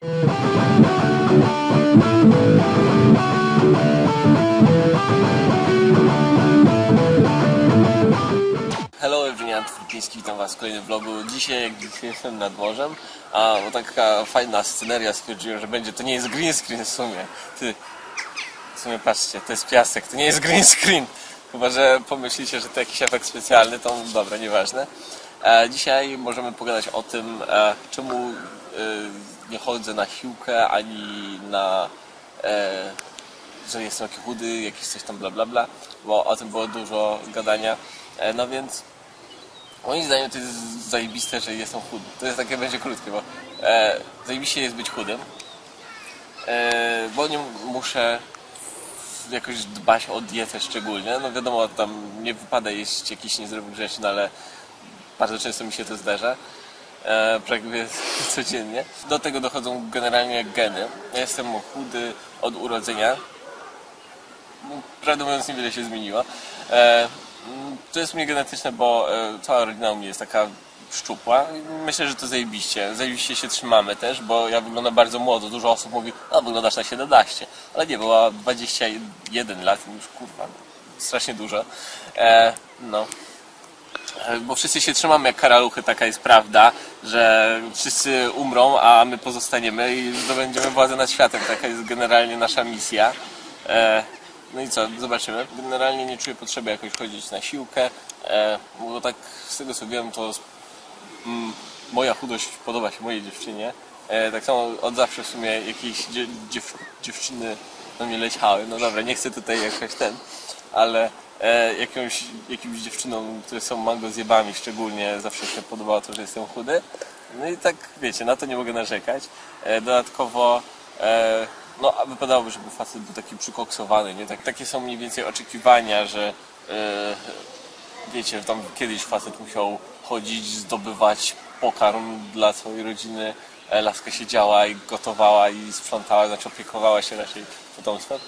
Hello everyone, Twórkiński, witam was w kolejnym vlogu. Dzisiaj jestem nad morzem, a bo taka fajna sceneria stwierdziłem, że będzie, to nie jest green screen w sumie. Ty, w sumie patrzcie, to jest piasek, to nie jest green screen. Chyba, że pomyślicie, że to jakiś efekt specjalny, to dobra, nieważne. E, dzisiaj możemy pogadać o tym, e, czemu e, nie chodzę na siłkę, ani na... E, że jestem taki chudy, jakiś coś tam bla bla bla, bo o tym było dużo gadania. E, no więc moim zdaniem to jest zajebiste, że jestem chudy. To jest takie będzie krótkie, bo e, zajebiście jest być chudym, e, bo nie muszę jakoś dbać o dietę szczególnie. No wiadomo, tam nie wypada jeść jakichś niezdrowych rzeczy, no ale bardzo często mi się to zdarza. E, prawie codziennie. Do tego dochodzą generalnie geny. Ja jestem chudy od urodzenia. No, Prawdę mówiąc, niewiele się zmieniło. E, mm, to jest u mnie genetyczne, bo e, cała rodzina u mnie jest taka szczupła. Myślę, że to zajebiście. Zajebiście się trzymamy też, bo ja wyglądam bardzo młodo. Dużo osób mówi, a wyglądasz na 17. Ale nie, była 21 lat, już kurwa, strasznie dużo. E, no. Bo wszyscy się trzymamy jak karaluchy, taka jest prawda, że wszyscy umrą, a my pozostaniemy i zdobędziemy władzę nad światem. Taka jest generalnie nasza misja. E, No i co, zobaczymy. Generalnie nie czuję potrzeby jakoś chodzić na siłkę, e, bo tak z tego co wiem, to moja chudość podoba się mojej dziewczynie. E, tak samo od zawsze w sumie jakieś dzie, dziew, dziewczyny do mnie leciały. No dobra, nie chcę tutaj jakoś ten, ale e, jakąś, jakimś dziewczynom, które są mango zjebami szczególnie, zawsze się podobało to, że jestem chudy. No i tak, wiecie, na to nie mogę narzekać. E, dodatkowo, e, no wypadałoby, żeby facet był taki przykoksowany, nie? Tak, takie są mniej więcej oczekiwania, że wiecie, tam kiedyś facet musiał chodzić, zdobywać pokarm dla całej rodziny, laska siedziała i gotowała i sprzątała, znaczy opiekowała się raczej potomstwem.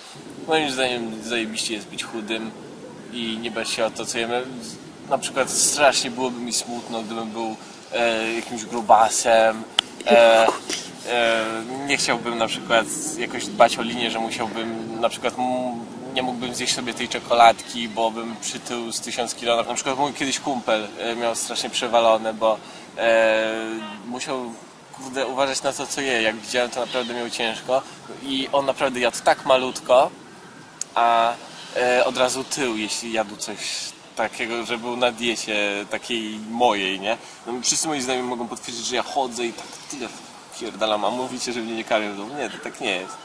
Moim zdaniem zajebiście jest być chudym i nie bać się o to, co jemy. Na przykład strasznie byłoby mi smutno, gdybym był e, jakimś grubasem. E, e, nie chciałbym na przykład jakoś dbać o linię, że musiałbym na przykład nie mógłbym zjeść sobie tej czekoladki, bo bym przytył z tysiąc kilo. Na przykład mój kiedyś kumpel e, miał strasznie przewalone, bo e, musiał kurde, uważać na to, co je. Jak widziałem, to naprawdę miał ciężko i on naprawdę jadł tak malutko, a e, od razu tył, jeśli jadł coś takiego, że był na diecie takiej mojej, nie? No, wszyscy moi znajomi mogą potwierdzić, że ja chodzę i tak tyle pierdalam, a mówicie, że mnie nie karmią. No Nie, to tak nie jest.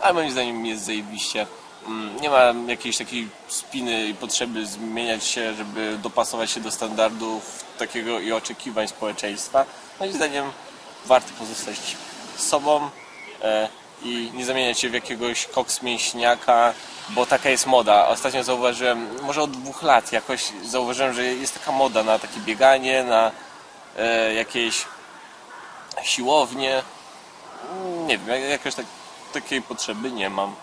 Ale moim zdaniem jest zajebiście. Mm, Nie ma jakiejś takiej spiny i potrzeby zmieniać się, żeby dopasować się do standardów takiego i oczekiwań społeczeństwa. Moim zdaniem warto pozostać sobą e, i nie zamieniać się w jakiegoś koks mięśniaka, bo taka jest moda. Ostatnio zauważyłem, może od dwóch lat jakoś zauważyłem, że jest taka moda na takie bieganie, na e, jakieś siłownie. Nie wiem, jakoś tak, takiej potrzeby nie mam.